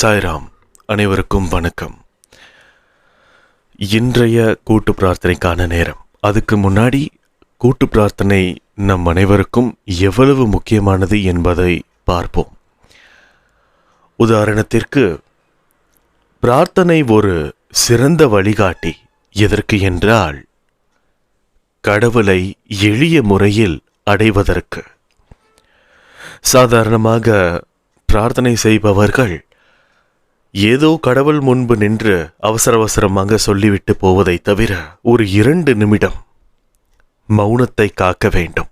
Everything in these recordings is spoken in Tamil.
சாய்ராம் அனைவருக்கும் வணக்கம். இன்றைய கூட்டு பிரார்த்தனைக்கான நேரம். அதுக்கு முன்னாடி கூட்டு பிரார்த்தனை நம் அனைவருக்கும் எவ்வளவு முக்கியமானது என்பதை பார்ப்போம். உதாரணத்திற்கு பிரார்த்தனை ஒரு சிறந்த வழிகாட்டி எதற்கு என்றால் கடவுளை எளிய முறையில் அடைவதற்கு. சாதாரணமாக பிரார்த்தனை செய்பவர்கள் ஏதோ கடவுள் முன்பு நின்று அவசர அவசரமாக சொல்லிவிட்டு போவதை தவிர ஒரு இரண்டு நிமிடம் மௌனத்தை காக்க வேண்டும்.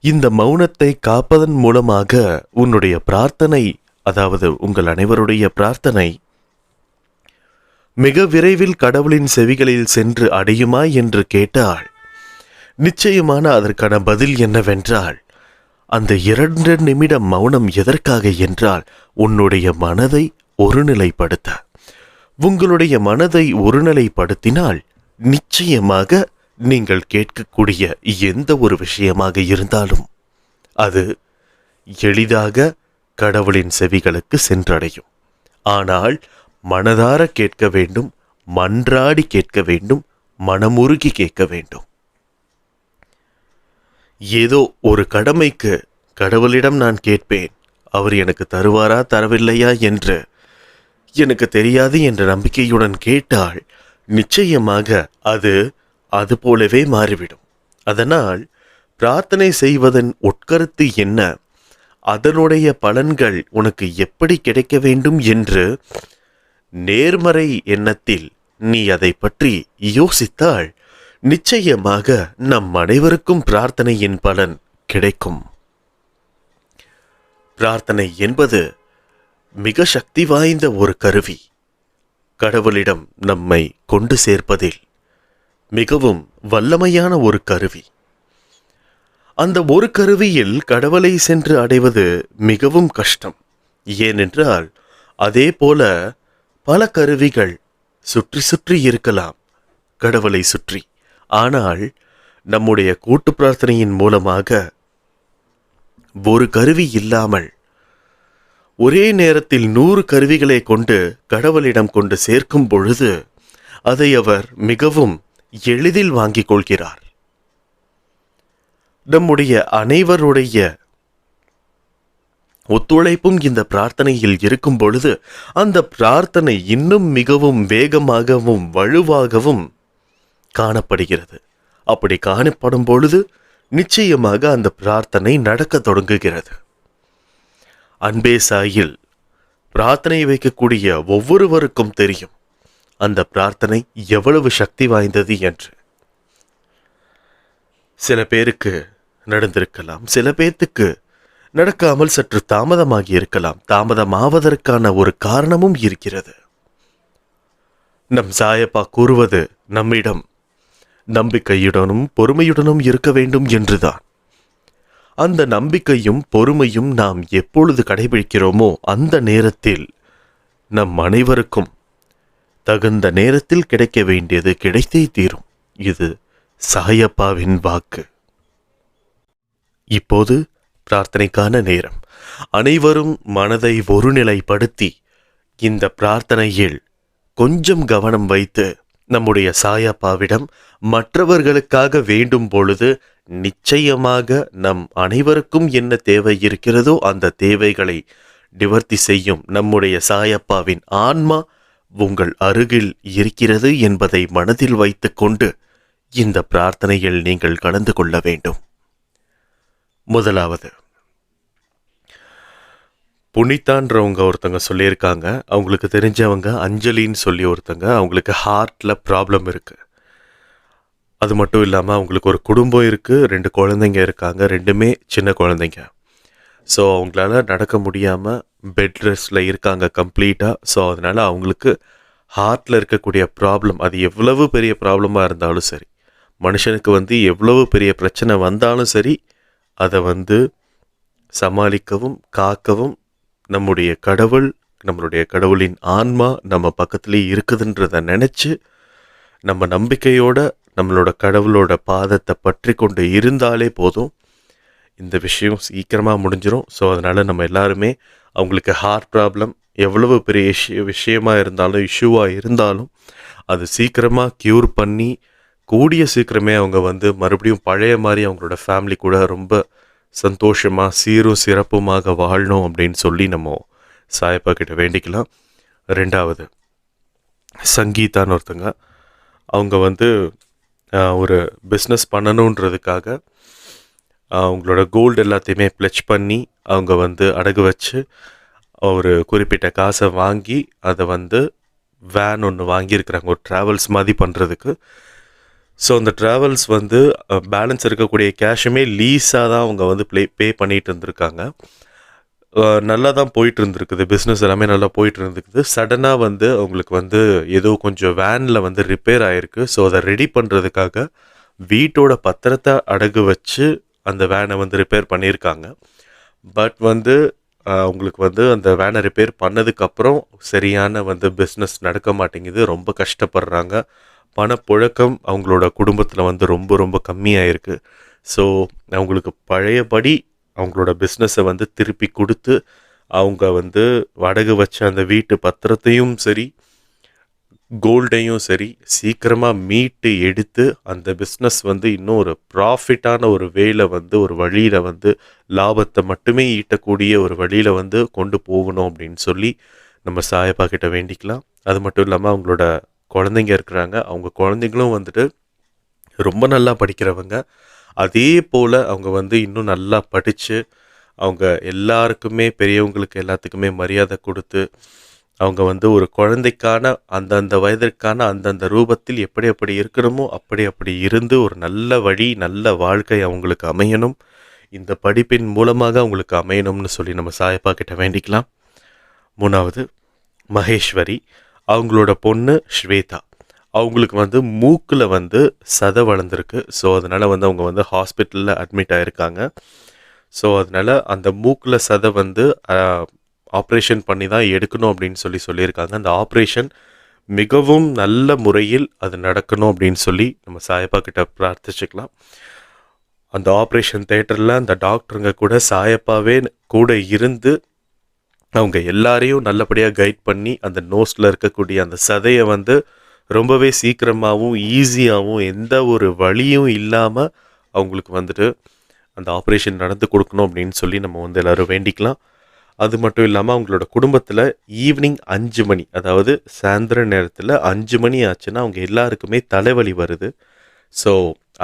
இந்த மௌனத்தை காப்பதன் மூலமாக உன்னுடைய பிரார்த்தனை அதாவது உங்கள் அனைவருடைய பிரார்த்தனை மிக விரைவில் கடவுளின் செவிகளில் சென்று அடையுமா என்று கேட்டால் நிச்சயமான அதற்கான பதில் என்னவென்றால் அந்த இரண்டு நிமிடம் மௌனம் எதற்காக என்றால் உன்னுடைய மனதை ஒருநிலைப்படுத்த. உங்களுடைய மனதை ஒருநிலைப்படுத்தினால் நிச்சயமாக நீங்கள் கேட்கக்கூடிய எந்த ஒரு விஷயமாக இருந்தாலும் அது எளிதாக கடவுளின் செவிகளுக்கு சென்றடையும். ஆனால் மனதார கேட்க வேண்டும் மன்றாடி கேட்க வேண்டும் மனமுருகி கேட்க வேண்டும். ஏதோ ஒரு கடமைக்கு கடவுளிடம் நான் கேட்பேன் அவர் எனக்கு தருவாரா தரவில்லையா என்று எனக்கு தெரியாது என்ற நம்பிக்கையுடன் கேட்டால் நிச்சயமாக அது அது போலவே மாறிவிடும். அதனால் பிரார்த்தனை செய்வதன் உட்கருத்து என்ன? அதனுடைய பலன்கள் உனக்கு எப்படி கிடைக்க வேண்டும் என்று நேர்மறை எண்ணத்தில் நீ அதை பற்றி யோசித்தால் நிச்சயமாக நம் அனைவருக்கும் பிரார்த்தனையின் பலன் கிடைக்கும். பிரார்த்தனை என்பது மிக சக்தி வாய்ந்த ஒரு கருவி. கடவுளிடம் நம்மை கொண்டு சேர்ப்பதில் மிகவும் வல்லமையான ஒரு கருவி. அந்த ஒரு கருவியில் கடவுளை சென்று அடைவது மிகவும் கஷ்டம். ஏனென்றால் அதே போல பல கருவிகள் சுற்றி சுற்றி இருக்கலாம் கடவுளை சுற்றி. ஆனால் நம்முடைய கூட்டு பிரார்த்தனையின் மூலமாக ஒரு கருவி இல்லாமல் ஒரே நேரத்தில் நூறு கருவிகளை கொண்டு கடவுளிடம் கொண்டு சேர்க்கும் பொழுது அதை அவர் மிகவும் எளிதில் வாங்கிக் கொள்கிறார். நம்முடைய அனைவருடைய ஒத்துழைப்பும் இந்த பிரார்த்தனையில் இருக்கும் பொழுது அந்த பிரார்த்தனை இன்னும் மிகவும் வேகமாகவும் வலுவாகவும் காணப்படுகிறது. அப்படி காணப்படும் பொழுது நிச்சயமாக அந்த பிரார்த்தனை நடக்க தொடங்குகிறது. அன்பே சாயில். பிரார்த்தனை வைக்கக்கூடிய ஒவ்வொருவருக்கும் தெரியும். அந்த பிரார்த்தனை எவ்வளவு சக்தி வாய்ந்தது என்று. சில பேருக்கு நடந்திருக்கலாம். சில பேர்த்துக்கு நடக்காமல் சற்று தாமதமாகி இருக்கலாம். தாமதமாவதற்கான ஒரு காரணமும் இருக்கிறது. நம் சாயப்பா கூறுவது நம்மிடம் நம்பிக்கையுடனும் பொறுமையுடனும் இருக்க வேண்டும் என்றுதான். அந்த நம்பிக்கையும் பொறுமையும் நாம் எப்பொழுது கடைபிடிக்கிறோமோ அந்த நேரத்தில் நம் அனைவருக்கும் தகுந்த நேரத்தில் கிடைக்க வேண்டியது கிடைத்தே தீரும். இது சாயப்பாவின் வாக்கு. இப்போது பிரார்த்தனைக்கான நேரம். அனைவரும் மனதை ஒருநிலைப்படுத்தி இந்த பிரார்த்தனையில் கொஞ்சம் கவனம் வைத்து நம்முடைய சாயப்பாவிடம் மற்றவர்களுக்காக வேண்டும் பொழுது நிச்சயமாக நம் அனைவருக்கும் என்ன தேவை இருக்கிறதோ அந்த தேவைகளை நிவர்த்தி செய்யும் நம்முடைய சாயப்பாவின் ஆன்மா உங்கள் அருகில் இருக்கிறது என்பதை மனதில் வைத்துக்கொண்டு இந்த பிரார்த்தனையில் நீங்கள் கலந்து கொள்ள வேண்டும். முதலாவது புனிதான்றவங்க ஒருத்தங்க சொல்லியிருக்காங்க. அவங்களுக்கு தெரிஞ்சவங்க அஞ்சலின்னு சொல்லி ஒருத்தங்க. அவங்களுக்கு ஹார்ட்டில் ப்ராப்ளம் இருக்குது அது மட்டும் இல்லாமல் அவங்களுக்கு ஒரு குடும்பம் இருக்குது ரெண்டு குழந்தைங்க இருக்காங்க ரெண்டுமே சின்ன குழந்தைங்க. ஸோ அவங்களால நடக்க முடியாமல் பெட் ரெஸ்ட்டில் இருக்காங்க கம்ப்ளீட்டாக ஸோ அதனால் அவங்களுக்கு ஹார்ட்டில் இருக்கக்கூடிய ப்ராப்ளம் அது எவ்வளவு பெரிய ப்ராப்ளமாக இருந்தாலும் சரி மனுஷனுக்கு வந்து எவ்வளவு பெரிய பிரச்சனை வந்தாலும் சரி அதை வந்து சமாளிக்கவும் காக்கவும் நம்முடைய கடவுள் நம்மளுடைய கடவுளின் ஆன்மா நம்ம பக்கத்துலேயே இருக்குதுன்றதை நினச்சி நம்ம நம்பிக்கையோட நம்மளோட கடவுளோட பாதத்தை பற்றி கொண்டு இருந்தாலே போதும். இந்த விஷயம் சீக்கிரமாக முடிஞ்சிடும் ஸோ அதனால் நம்ம எல்லாருமே அவங்களுக்கு ஹார்ட் ப்ராப்ளம் எவ்வளவு பெரிய இஷ்யூ விஷயமாக இருந்தாலும் இஷ்யூவாக இருந்தாலும் அது சீக்கிரமாக க்யூர் பண்ணி கூடிய சீக்கிரமே அவங்க வந்து மறுபடியும் பழைய மாதிரி அவங்களோட ஃபேமிலி கூட ரொம்ப சந்தோஷமாக சீரும் சிறப்புமாக வாழணும் அப்படின்னு சொல்லி நம்ம சாயப்பா கிட்ட வேண்டிக்கலாம். ரெண்டாவது சங்கீதான்னு ஒருத்தங்க அவங்க வந்து ஒரு பிஸ்னஸ் பண்ணணுன்றதுக்காக அவங்களோட கோல்டு எல்லாத்தையுமே ப்ளெச் பண்ணி அவங்க வந்து அடகு வச்சு ஒரு குறிப்பிட்ட காசை வாங்கி அதை வந்து வேன் ஒன்று வாங்கியிருக்கிறாங்க. ஒரு ட்ராவல்ஸ் மாதிரி பண்ணுறதுக்கு ஸோ அந்த ட்ராவல்ஸ் வந்து பேலன்ஸ் இருக்கக்கூடிய கேஷுமே லீஸாக தான் அவங்க வந்து ப்ளே பே பண்ணிகிட்டு இருந்திருக்காங்க. நல்லா தான் போயிட்டு இருந்திருக்குது பிஸ்னஸ் எல்லாமே நல்லா போயிட்டு இருந்திருக்குது சடனாக வந்து அவங்களுக்கு வந்து ஏதோ கொஞ்சம் வேனில் வந்து ரிப்பேர் ஆகிருக்கு ஸோ அதை ரெடி பண்ணுறதுக்காக வீட்டோட பத்திரத்தை அடகு வச்சு அந்த வேனை வந்து ரிப்பேர் பண்ணியிருக்காங்க. பட் வந்து அவங்களுக்கு வந்து அந்த வேனை ரிப்பேர் பண்ணதுக்கப்புறம் சரியான வந்து பிஸ்னஸ் நடக்க மாட்டேங்குது. ரொம்ப கஷ்டப்படுறாங்க. பணப்புழக்கம் அவங்களோட குடும்பத்தில் வந்து ரொம்ப ரொம்ப கம்மியாயிருக்கு. ஸோ அவங்களுக்கு பழையபடி அவங்களோட பிஸ்னஸை வந்து திருப்பி கொடுத்து அவங்க வந்து வடகு வச்ச அந்த வீட்டு பத்திரத்தையும் சரி கோல்டையும் சரி சீக்கிரமாக மீட்டு எடுத்து அந்த பிஸ்னஸ் வந்து இன்னும் ஒரு ப்ராஃபிட்டான ஒரு வேலை வந்து ஒரு வழியில் வந்து லாபத்தை மட்டுமே ஈட்டக்கூடிய ஒரு வழியில் வந்து கொண்டு போகணும் அப்படின்னு சொல்லி நம்ம சாயப்பா கிட்ட வேண்டிக்கலாம். அது மட்டும் இல்லாமல் அவங்களோட குழந்தைங்க இருக்கிறாங்க. அவங்க குழந்தைங்களும் வந்துட்டு ரொம்ப நல்லா படிக்கிறவங்க. அதே போல் அவங்க வந்து இன்னும் நல்லா படித்து அவங்க எல்லாருக்குமே பெரியவங்களுக்கு எல்லாத்துக்குமே மரியாதை கொடுத்து அவங்க வந்து ஒரு குழந்தைக்கான அந்தந்த வயதிற்கான அந்தந்த ரூபத்தில் எப்படி அப்படி இருக்கணுமோ அப்படி அப்படி இருந்து ஒரு நல்ல வழி நல்ல வாழ்க்கை அவங்களுக்கு அமையணும். இந்த படிப்பின் மூலமாக அவங்களுக்கு அமையணும்னு சொல்லி நம்ம சாயப்பா கிட்ட வேண்டிக்கலாம். மூணாவது மகேஸ்வரி அவங்களோட பொண்ணு ஸ்வேதா. அவங்களுக்கு வந்து மூக்கில் வந்து சதை வளர்ந்துருக்கு. ஸோ அதனால் வந்து அவங்க வந்து ஹாஸ்பிட்டலில் அட்மிட் ஆகிருக்காங்க ஸோ அதனால் அந்த மூக்கில் சதை வந்து ஆப்ரேஷன் பண்ணி தான் எடுக்கணும் அப்படின்னு சொல்லி சொல்லியிருக்காங்க. அந்த ஆப்ரேஷன் மிகவும் நல்ல முறையில் அது நடக்கணும் அப்படின்னு சொல்லி நம்ம சாயப்பா கிட்ட பிரார்த்திச்சுக்கலாம். அந்த ஆப்ரேஷன் தேட்டரில் அந்த டாக்டருங்க கூட சாயப்பாவே கூட இருந்து அவங்க எல்லாரையும் நல்லபடியாக கைட் பண்ணி அந்த நோஸில் இருக்கக்கூடிய அந்த சதையை வந்து ரொம்பவே சீக்கிரமாகவும் ஈஸியாகவும் எந்த ஒரு வழியும் இல்லாமல் அவங்களுக்கு வந்துட்டு அந்த ஆப்ரேஷன் நடந்து கொடுக்கணும் அப்படின்னு சொல்லி நம்ம வந்து எல்லோரும் வேண்டிக்கலாம். அது மட்டும் இல்லாமல் அவங்களோட குடும்பத்தில் ஈவினிங் அஞ்சு மணி அதாவது சாயந்தர நேரத்தில் அஞ்சு மணி ஆச்சுன்னா அவங்க எல்லாருக்குமே தலைவலி வருது. ஸோ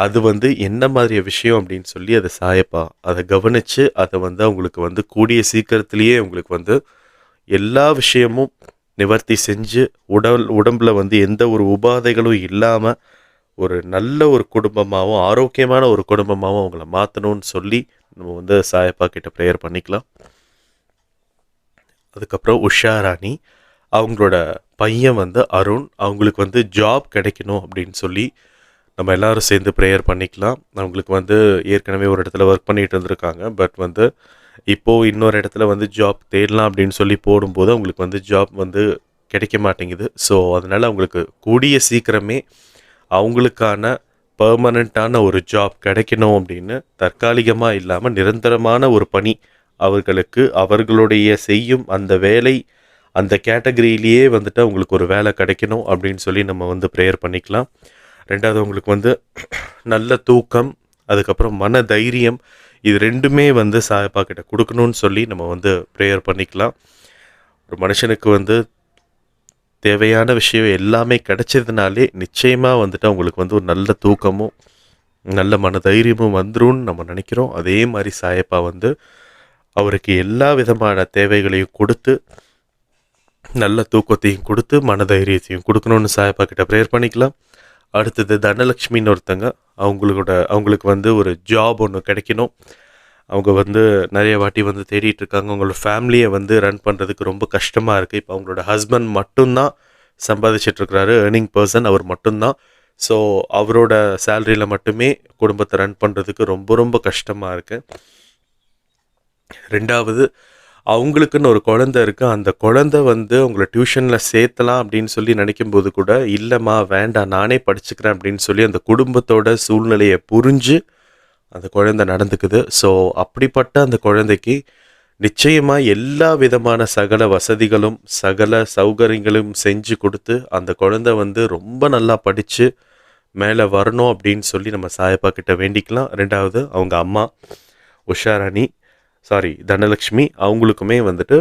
அது வந்து என்ன மாதிரிய விஷயம் அப்படின்னு சொல்லி அதை சாயப்பா அதை கவனித்து அதை வந்து அவங்களுக்கு வந்து கூடிய சீக்கிரத்துலேயே அவங்களுக்கு வந்து எல்லா விஷயமும் நிவர்த்தி செஞ்சு உடல் உடம்புல வந்து எந்த ஒரு உபாதைகளும் இல்லாமல் ஒரு நல்ல ஒரு குடும்பமாகவும் ஆரோக்கியமான ஒரு குடும்பமாகவும் அவங்கள மாற்றணும்னு சொல்லி நம்ம வந்து சாயப்பா கிட்ட ப்ரேயர் பண்ணிக்கலாம். அதுக்கப்புறம் உஷா ராணி அவங்களோட பையன் வந்து அருண் அவங்களுக்கு வந்து ஜாப் கிடைக்கணும் அப்படின்னு சொல்லி நம்ம எல்லாரும் சேர்ந்து ப்ரேயர் பண்ணிக்கலாம். அவங்களுக்கு வந்து ஏற்கனவே ஒரு இடத்துல ஒர்க் பண்ணிகிட்டு இருந்திருக்காங்க. பட் வந்து இப்போது இன்னொரு இடத்துல வந்து ஜாப் தேடலாம் அப்படின்னு சொல்லி போடும்போது அவங்களுக்கு வந்து ஜாப் வந்து கிடைக்க மாட்டேங்குது. ஸோ அதனால் அவங்களுக்கு கூடிய சீக்கிரமே அவங்களுக்கான பர்மனண்ட்டான ஒரு ஜாப் கிடைக்கணும் அப்படின்னு தற்காலிகமாக இல்லாமல் நிரந்தரமான ஒரு பணி அவர்களுக்கு அவர்களுடைய செய்யும் அந்த வேலை அந்த கேட்டகரியிலேயே வந்துட்டு அவங்களுக்கு ஒரு வேலை கிடைக்கணும் அப்படின்னு சொல்லி நம்ம வந்து ப்ரேயர் பண்ணிக்கலாம். ரெண்டாவது அவங்களுக்கு வந்து நல்ல தூக்கம் அதுக்கப்புறம் மன தைரியம் இது ரெண்டுமே வந்து சாயப்பா கிட்ட கொடுக்கணும்னு சொல்லி நம்ம வந்து ப்ரேயர் பண்ணிக்கலாம். ஒரு மனுஷனுக்கு வந்து தேவையான விஷயம் எல்லாமே கிடைச்சதுனாலே நிச்சயமாக வந்துட்டு அவங்களுக்கு வந்து ஒரு நல்ல தூக்கமும் நல்ல மன தைரியமும் வந்துரும்னு நம்ம நினைக்கிறோம். அதே மாதிரி சாயப்பா வந்து அவருக்கு எல்லா விதமான தேவைகளையும் கொடுத்து நல்ல தூக்கத்தையும் கொடுத்து மனதைரியத்தையும் கொடுக்கணும்னு சாயப்பா கிட்ட ப்ரேயர் பண்ணிக்கலாம். அடுத்தது தனலக்ஷ்மின்னு ஒருத்தங்க அவங்களோட அவங்களுக்கு வந்து ஒரு ஜாப் ஒன்று கிடைக்கணும். அவங்க வந்து நிறைய வாட்டி வந்து தேடிட்டு இருக்காங்க. அவங்களோட ஃபேமிலியை வந்து ரன் பண்ணுறதுக்கு ரொம்ப கஷ்டமாக இருக்குது இப்போ அவங்களோட ஹஸ்பண்ட் மட்டும்தான் சம்பாதிச்சிட்டு இருக்கிறாரு ஏர்னிங் பர்சன் அவர் மட்டும்தான். ஸோ அவரோட சேலரியில் மட்டுமே குடும்பத்தை ரன் பண்ணுறதுக்கு ரொம்ப ரொம்ப கஷ்டமாக இருக்குது ரெண்டாவது அவங்களுக்குன்னு ஒரு குழந்தை இருக்குது அந்த குழந்தை வந்து அவங்கள டியூஷனில் சேர்த்தலாம் அப்படின்னு சொல்லி நினைக்கும் போது கூட இல்லைம்மா வேண்டாம் நானே படிச்சுக்கிறேன் அப்படின்னு சொல்லி அந்த குடும்பத்தோட சூழ்நிலையை புரிஞ்சு அந்த குழந்தை நடந்துக்குது. ஸோ அப்படிப்பட்ட அந்த குழந்தைக்கு நிச்சயமாக எல்லா விதமான சகல வசதிகளும் சகல சௌகரியங்களும் செஞ்சு கொடுத்து அந்த குழந்தை வந்து ரொம்ப நல்லா படித்து மேலே வரணும் அப்படின்னு சொல்லி நம்ம சாயப்பா கிட்ட வேண்டிக்கலாம். ரெண்டாவது அவங்க அம்மா உஷாராணி சாரி தனலக்ஷ்மி அவங்களுக்குமே வந்துட்டு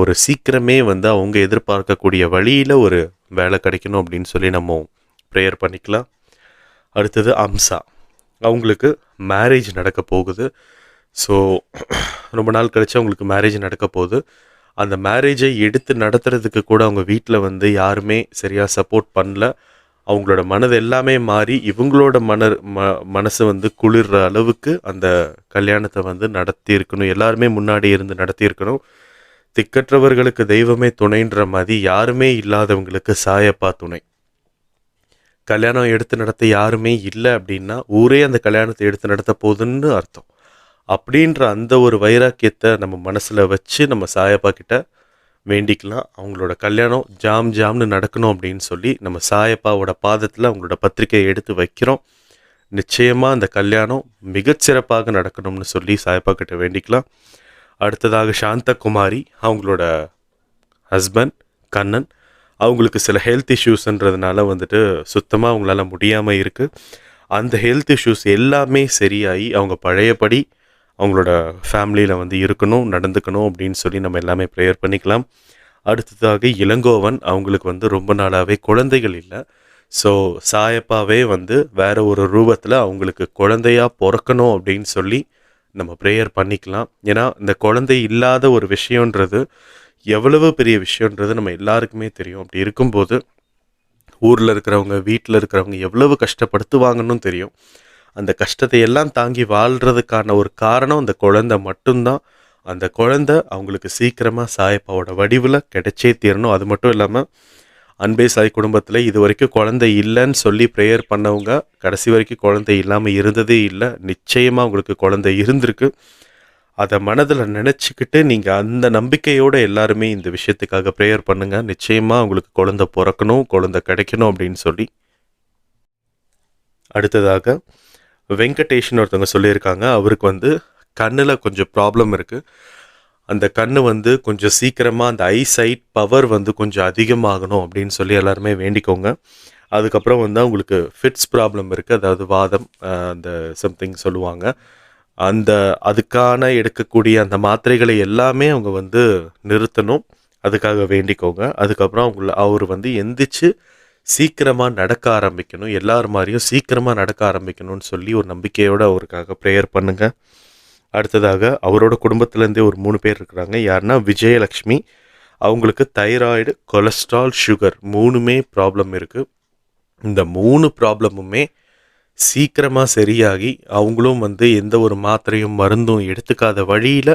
ஒரு சீக்கிரமே வந்து அவங்க எதிர்பார்க்கக்கூடிய வழியில் ஒரு வேலை கிடைக்கணும் அப்படின்னு சொல்லி நம்ம ப்ரேயர் பண்ணிக்கலாம். அடுத்தது அம்சா. அவங்களுக்கு மேரேஜ் நடக்க போகுது. ஸோ ரொம்ப நாள் கழிச்சு அவங்களுக்கு மேரேஜ் நடக்க போகுது. அந்த மேரேஜை எடுத்து நடத்துறதுக்கு கூட அவங்க வீட்டில் வந்து யாருமே சரியாக சப்போர்ட் பண்ணல. அவங்களோட மனது எல்லாமே மாறி இவங்களோட மன ம மனசு வந்து குளிர்ற அளவுக்கு அந்த கல்யாணத்தை வந்து நடத்தியிருக்கணும். எல்லாருமே முன்னாடி இருந்து நடத்தியிருக்கணும். திக்கற்றவர்களுக்கு தெய்வமே துணைன்ற மாதிரி யாருமே இல்லாதவங்களுக்கு சாயப்பா துணை. கல்யாணம் எடுத்து நடத்த யாருமே இல்லை அப்படின்னா ஊரே அந்த கல்யாணத்தை எடுத்து நடத்த போகுதுன்னு அர்த்தம். அப்படின்ற அந்த ஒரு வைராக்கியத்தை நம்ம மனசில் வச்சு நம்ம சாயப்பா கிட்ட வேண்டிக்கலாம். அவங்களோட கல்யாணம் ஜாம் ஜாம்னு நடக்கணும் அப்படின்னு சொல்லி நம்ம சாயப்பாவோட பாதத்தில் அவங்களோட பத்திரிக்கையை எடுத்து வைக்கிறோம். நிச்சயமாக அந்த கல்யாணம் மிகச்சிறப்பாக நடக்கணும்னு சொல்லி சாயப்பா கிட்ட வேண்டிக்கலாம். அடுத்ததாக சாந்தகுமாரி அவங்களோட ஹஸ்பண்ட் கண்ணன் அவங்களுக்கு சில ஹெல்த் இஷ்யூஸ்ன்றதுனால வந்துட்டு சுத்தமாக அவங்களால முடியாமல் இருக்குது அந்த ஹெல்த் இஷ்யூஸ் எல்லாமே சரியாகி அவங்க பழையபடி அவங்களோட ஃபேமிலியில் வந்து இருக்கணும் நடந்துக்கணும் அப்படின்னு சொல்லி நம்ம எல்லாமே ப்ரேயர் பண்ணிக்கலாம். அடுத்ததாக இளங்கோவன் அவங்களுக்கு வந்து ரொம்ப நாளாகவே குழந்தைகள் இல்லை. ஸோ சாயப்பாவே வந்து வேறு ஒரு ரூபத்தில் அவங்களுக்கு குழந்தையா பிறக்கணும் அப்படின்னு சொல்லி நம்ம ப்ரேயர் பண்ணிக்கலாம். ஏன்னா இந்த குழந்தை இல்லாத ஒரு விஷயன்றது எவ்வளவு பெரிய விஷயன்றது நம்ம எல்லாருக்குமே தெரியும். அப்படி இருக்கும்போது ஊரில் இருக்கிறவங்க வீட்டில் இருக்கிறவங்க எவ்வளவு கஷ்டப்படுத்துவாங்கன்னு தெரியும். அந்த கஷ்டத்தை எல்லாம் தாங்கி வாழ்கிறதுக்கான ஒரு காரணம் அந்த குழந்தை மட்டும்தான். அந்த குழந்தை அவங்களுக்கு சீக்கிரமாக சாயப்பாவோட வடிவில் கிடைச்சே தீரணும். அது மட்டும் இல்லாமல் அன்பே சாய் குடும்பத்தில் இது வரைக்கும் குழந்தை இல்லைன்னு சொல்லி ப்ரேயர் பண்ணவங்க கடைசி வரைக்கும் குழந்தை இல்லாமல் இருந்ததே இல்லை. நிச்சயமாக உங்களுக்கு குழந்தை இருந்திருக்கு. அதை மனதில் நினச்சிக்கிட்டு நீங்கள் அந்த நம்பிக்கையோடு எல்லாருமே இந்த விஷயத்துக்காக ப்ரேயர் பண்ணுங்கள் நிச்சயமாக உங்களுக்கு குழந்தை பிறக்கணும் குழந்தை கிடைக்கணும் அப்படின்னு சொல்லி. அடுத்ததாக வெங்கடேஷ்னு ஒருத்தவங்க சொல்லியிருக்காங்க. அவருக்கு வந்து கண்ணில் கொஞ்சம் ப்ராப்ளம் இருக்குது அந்த கண் வந்து கொஞ்சம் சீக்கிரமாக அந்த ஐசைட் பவர் வந்து கொஞ்சம் அதிகமாகணும் அப்படின்னு சொல்லி எல்லாருமே வேண்டிக்கோங்க. அதுக்கப்புறம் வந்து அவங்களுக்கு ஃபிட்ஸ் ப்ராப்ளம் இருக்குது அதாவது வாதம் அந்த சம்திங் சொல்லுவாங்க. அந்த அதுக்கான எடுக்கக்கூடிய அந்த மாத்திரைகளை எல்லாமே அவங்க வந்து நிறுத்தணும். அதுக்காக வேண்டிக்கோங்க. அதுக்கப்புறம் அவங்கள அவர் வந்து எந்திரிச்சு சீக்கிரமாக நடக்க ஆரம்பிக்கணும். எல்லார் மாதிரியும் சீக்கிரமாக நடக்க ஆரம்பிக்கணும்னு சொல்லி ஒரு நம்பிக்கையோடு அவருக்காக ப்ரேயர் பண்ணுங்கள் அடுத்ததாக அவரோட குடும்பத்துலேருந்தே ஒரு மூணு பேர் இருக்கிறாங்க. யாருன்னா விஜயலக்ஷ்மி அவங்களுக்கு தைராய்டு கொலஸ்ட்ரால் சுகர் மூணுமே ப்ராப்ளம் இருக்குது இந்த மூணு ப்ராப்ளமுமே சீக்கிரமாக சரியாகி அவங்களும் வந்து எந்த ஒரு மாத்திரையும் மருந்தும் எடுத்துக்காத வழியில்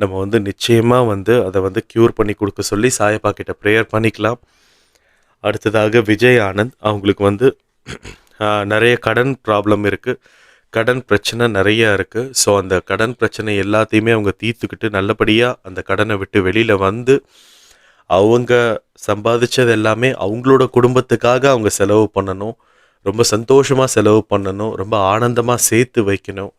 நம்ம வந்து நிச்சயமாக வந்து அதை வந்து க்யூர் பண்ணி கொடுக்க சொல்லி சாயப்பா கிட்ட ப்ரேயர் பண்ணிக்கலாம். அடுத்ததாக விஜய் ஆனந்த். அவங்களுக்கு வந்து நிறைய கடன் ப்ராப்ளம் இருக்குது கடன் பிரச்சனை நிறையா இருக்குது ஸோ அந்த கடன் பிரச்சனை எல்லாத்தையுமே அவங்க தீர்த்துக்கிட்டு நல்லபடியாக அந்த கடனை விட்டு வெளியில் வந்து அவங்க சம்பாதிச்சது எல்லாமே அவங்களோட குடும்பத்துக்காக அவங்க செலவு பண்ணணும். ரொம்ப சந்தோஷமாக செலவு பண்ணணும். ரொம்ப ஆனந்தமாக சேர்த்து வைக்கணும்.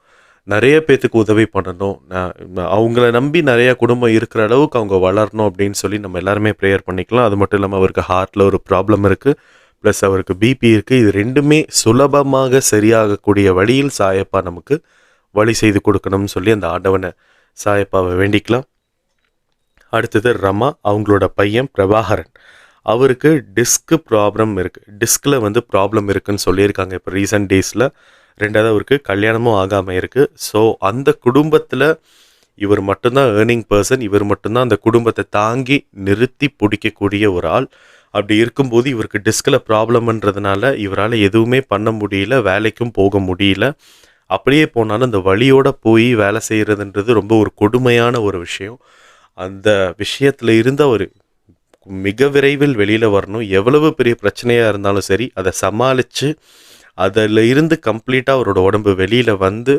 நிறைய பேத்துக்கு உதவி பண்ணணும். நான் அவங்கள நம்பி நிறைய குடும்பம் இருக்கிற அளவுக்கு அவங்க வளரணும் அப்படின்னு சொல்லி நம்ம எல்லாருமே ப்ரேயர் பண்ணிக்கலாம். அது மட்டும் இல்லாமல் அவருக்கு ஹார்ட்டில் ஒரு ப்ராப்ளம் இருக்குது ப்ளஸ் அவருக்கு பிபி இருக்குது இது ரெண்டுமே சுலபமாக சரியாகக்கூடிய வழியில் சாயப்பா நமக்கு வழி செய்து கொடுக்கணும்னு சொல்லி அந்த ஆண்டவனை சாயப்பாவை வேண்டிக்கலாம். அடுத்தது ரமா அவங்களோட பையன் பிரபாகரன். அவருக்கு டிஸ்க் ப்ராப்ளம் இருக்குது டிஸ்கில் வந்து ப்ராப்ளம் இருக்குதுன்னு சொல்லியிருக்காங்க. இப்போ ரீசன்ட் டேஸில் ரெண்டாவது அவருக்கு கல்யாணமும் ஆகாமல் இருக்குது ஸோ அந்த குடும்பத்தில் இவர் மட்டும்தான் ஏர்னிங் பர்சன் இவர் மட்டும்தான் அந்த குடும்பத்தை தாங்கி நிறுத்தி பிடிக்கக்கூடிய ஒரு ஆள். அப்படி இருக்கும்போது இவருக்கு டிஸ்கில் ப்ராப்ளம்ன்றதுனால இவரால் எதுவுமே பண்ண முடியல வேலைக்கும் போக முடியல. அப்படியே போனாலும் அந்த வழியோட போய் வேலை செய்கிறதுன்றது ரொம்ப ஒரு கொடுமையான ஒரு விஷயம். அந்த விஷயத்தில் இருந்த ஒரு மிக விரைவில் வெளியில் வரணும். எவ்வளவு பெரிய பிரச்சனையாக இருந்தாலும் சரி அதை சமாளித்து அதில் இருந்து கம்ப்ளீட்டாக அவரோட உடம்பு வெளியில் வந்து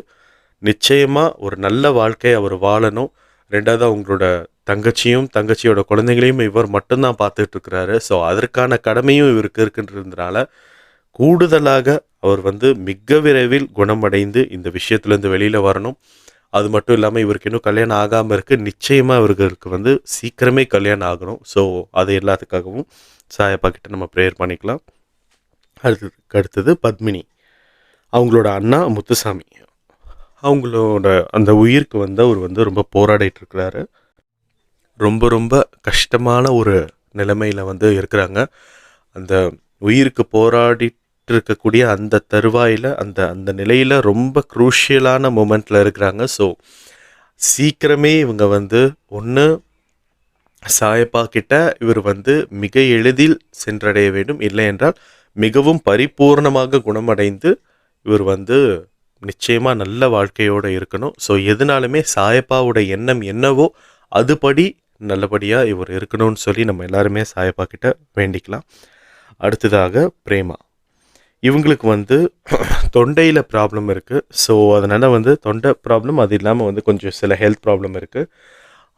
நிச்சயமாக ஒரு நல்ல வாழ்க்கையை அவர் வாழணும். ரெண்டாவது அவங்களோட தங்கச்சியும் தங்கச்சியோட குழந்தைங்களையும் இவர் மட்டும்தான் பார்த்துட்டு இருக்கிறாரு ஸோ அதற்கான கடமையும் இவருக்கு இருக்குன்றதுனால கூடுதலாக அவர் வந்து மிக விரைவில் குணமடைந்து இந்த விஷயத்துலேருந்து வெளியில் வரணும். அது மட்டும் இல்லாமல் இவருக்கு இன்னும் கல்யாணம் ஆகாமல் இருக்குது நிச்சயமாக இவர்களுக்கு வந்து சீக்கிரமே கல்யாணம் ஆகணும். ஸோ அது எல்லாத்துக்காகவும் சாயப்பா கிட்ட நம்ம ப்ரேயர் பண்ணிக்கலாம். அடுத்தது அடுத்தது பத்மினி. அவங்களோட அண்ணா முத்துசாமி. அவங்களோட அந்த உயிருக்கு வந்து அவர் வந்து ரொம்ப போராடிட்டு இருக்கிறாரு ரொம்ப ரொம்ப கஷ்டமான ஒரு நிலைமையில் வந்து இருக்கிறாங்க. அந்த உயிருக்கு போராடிட்டு இருக்கக்கூடிய அந்த தருவாயில் அந்த அந்த நிலையில் ரொம்ப குரூஷியலான மூமெண்ட்டில் இருக்கிறாங்க. ஸோ சீக்கிரமே இவங்க வந்து ஒன்று சாயப்பா கிட்ட இவர் வந்து மிக எளிதில் சென்றடைய வேண்டும். இல்லை என்றால் மிகவும் பரிபூர்ணமாக குணமடைந்து இவர் வந்து நிச்சயமாக நல்ல வாழ்க்கையோடு இருக்கணும். ஸோ எதுனாலுமே சாயப்பாவோட எண்ணம் என்னவோ அதுபடி நல்லபடியாக இவர் இருக்கணும்னு சொல்லி நம்ம எல்லாருமே சாயப்பா கிட்ட வேண்டிக்கலாம். அடுத்ததாக பிரேமா. இவங்களுக்கு வந்து தொண்டையில் ப்ராப்ளம் இருக்குது ஸோ அதனால் வந்து தொண்டை ப்ராப்ளம் அது இல்லாமல் வந்து கொஞ்சம் சில ஹெல்த் ப்ராப்ளம் இருக்குது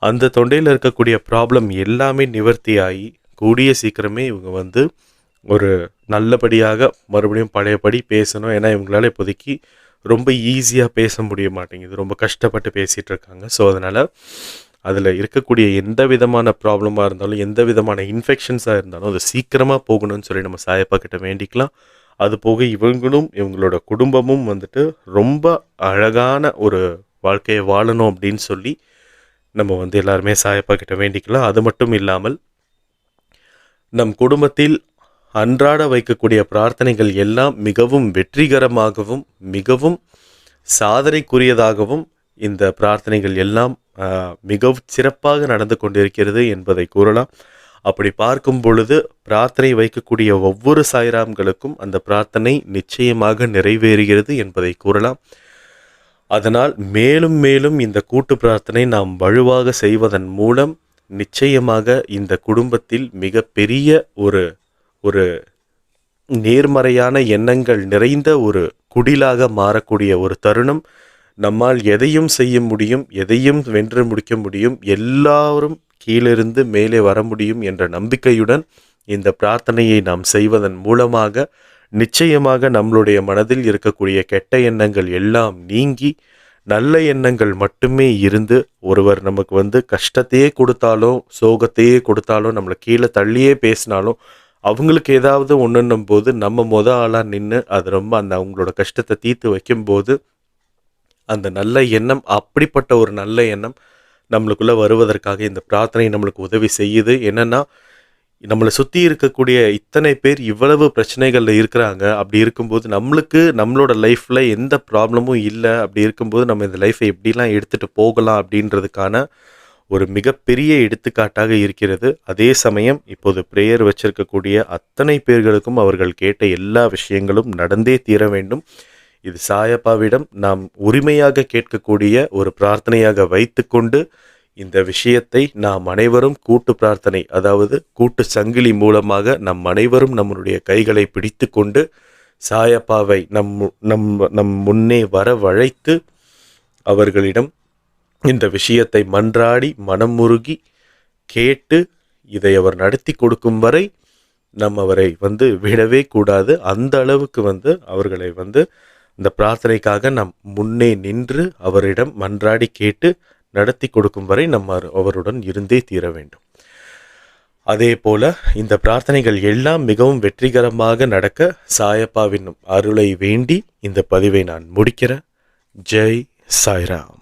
அந்த தொண்டையில் இருக்கக்கூடிய ப்ராப்ளம் எல்லாமே நிவர்த்தி ஆகி கூடிய சீக்கிரமே இவங்க வந்து ஒரு நல்லபடியாக மறுபடியும் பழையபடி பேசணும். ஏன்னா இவங்களால இப்போதைக்கு ரொம்ப ஈஸியாக பேச முடிய மாட்டேங்குது. ரொம்ப கஷ்டப்பட்டு பேசிகிட்டு இருக்காங்க. ஸோ அதனால் அதில் இருக்கக்கூடிய எந்த விதமான ப்ராப்ளமாக இருந்தாலும் எந்த விதமான இன்ஃபெக்ஷன்ஸாக இருந்தாலும் அது சீக்கிரமாக போகணும்னு சொல்லி நம்ம சாயப்பா கிட்ட வேண்டிக்கலாம். அது போக இவங்களும் இவங்களோட குடும்பமும் வந்துட்டு ரொம்ப அழகான ஒரு வாழ்க்கையை வாழணும் அப்படின்னு சொல்லி நம்ம வந்து எல்லாருமே சாயப்பா கிட்ட வேண்டிக்கலாம். அது மட்டும் இல்லாமல் நம் குடும்பத்தில் அன்றாட வைக்கக்கூடிய பிரார்த்தனைகள் எல்லாம் மிகவும் வெற்றிகரமாகவும் மிகவும் சாதனைக்குரியதாகவும் இந்த பிரார்த்தனைகள் எல்லாம் மிகவும் சிறப்பாக நடந்து கொண்டிருக்கிறது என்பதை கூறலாம். அப்படி பார்க்கும் பொழுது பிரார்த்தனை வைக்கக்கூடிய ஒவ்வொரு சாய்ராம்களுக்கும் அந்த பிரார்த்தனை நிச்சயமாக நிறைவேறுகிறது என்பதை கூறலாம். அதனால் மேலும் மேலும் இந்த கூட்டு பிரார்த்தனை நாம் வலுவாக செய்வதன் மூலம் நிச்சயமாக இந்த குடும்பத்தில் மிக பெரிய ஒரு ஒரு நேர்மறையான எண்ணங்கள் நிறைந்த ஒரு குடிலாக மாறக்கூடிய ஒரு தருணம். நம்மால் எதையும் செய்ய முடியும் எதையும் வென்று முடிக்க முடியும் எல்லாரும் கீழிருந்து மேலே வர முடியும் என்ற நம்பிக்கையுடன் இந்த பிரார்த்தனையை நாம் செய்வதன் மூலமாக நிச்சயமாக நம்மளுடைய மனதில் இருக்கக்கூடிய கெட்ட எண்ணங்கள் எல்லாம் நீங்கி நல்ல எண்ணங்கள் மட்டுமே இருந்து ஒருவர் நமக்கு வந்து கஷ்டத்தையே கொடுத்தாலும் சோகத்தையே கொடுத்தாலும் நம்மளை கீழே தள்ளியே பேசினாலும் அவங்களுக்கு ஏதாவது ஒன்றுன்னும் போது நம்ம மொத ஆளாக நின்று அது ரொம்ப அந்த அவங்களோட கஷ்டத்தை தீர்த்து வைக்கும்போது அந்த நல்ல எண்ணம் அப்படிப்பட்ட ஒரு நல்ல எண்ணம் நம்மளுக்குள்ளே வருவதற்காக இந்த பிரார்த்தனை நம்மளுக்கு உதவி செய்யுது. என்னன்னா நம்மளை சுற்றி இருக்கக்கூடிய இத்தனை பேர் இவ்வளவு பிரச்சனைகளில் இருக்கிறாங்க. அப்படி இருக்கும்போது நம்மளுக்கு நம்மளோட லைஃப்பில் எந்த ப்ராப்ளமும் இல்லை. அப்படி இருக்கும்போது நம்ம இந்த லைஃப்பை எப்படிலாம் எடுத்துகிட்டு போகலாம் அப்படின்றதுக்கான ஒரு மிகப்பெரிய எடுத்துக்காட்டாக இருக்கிறது. அதே சமயம் இப்போது ப்ரேயர் வச்சிருக்கக்கூடிய அத்தனை பேர்களுக்கும் அவர்கள் கேட்ட எல்லா விஷயங்களும் நடந்தே தீர வேண்டும். இது சாயப்பாவிடம் நாம் உரிமையாக கேட்கக்கூடிய ஒரு பிரார்த்தனையாக வைத்துக்கொண்டு இந்த விஷயத்தை நாம் அனைவரும் கூட்டு பிரார்த்தனை அதாவது கூட்டு சங்கிலி மூலமாக நம் அனைவரும் நம்மளுடைய கைகளை பிடித்து கொண்டு சாயப்பாவை நம் மு- நம் நம் முன்னே வரவழைத்து அவர்களிடம் இந்த விஷயத்தை மன்றாடி மனமுருகி கேட்டு இதை அவர் நடத்தி கொடுக்கும் வரை நம்ம அவரை வந்து விடவே கூடாது. அந்த அளவுக்கு வந்து அவர்களை வந்து இந்த பிரார்த்தனைக்காக நாம் முன்னே நின்று அவரிடம் மன்றாடி கேட்டு நடத்தி கொடுக்கும் வரை நம்ம அவர்- அவருடன் இருந்தே தீர வேண்டும். அதே போல இந்த பிரார்த்தனைகள் எல்லாம் மிகவும் வெற்றிகரமாக நடக்க சாயப்பாவின் அருளை வேண்டி இந்த பதிவை நான் முடிக்கிறேன். ஜெய் சாய்ராம்.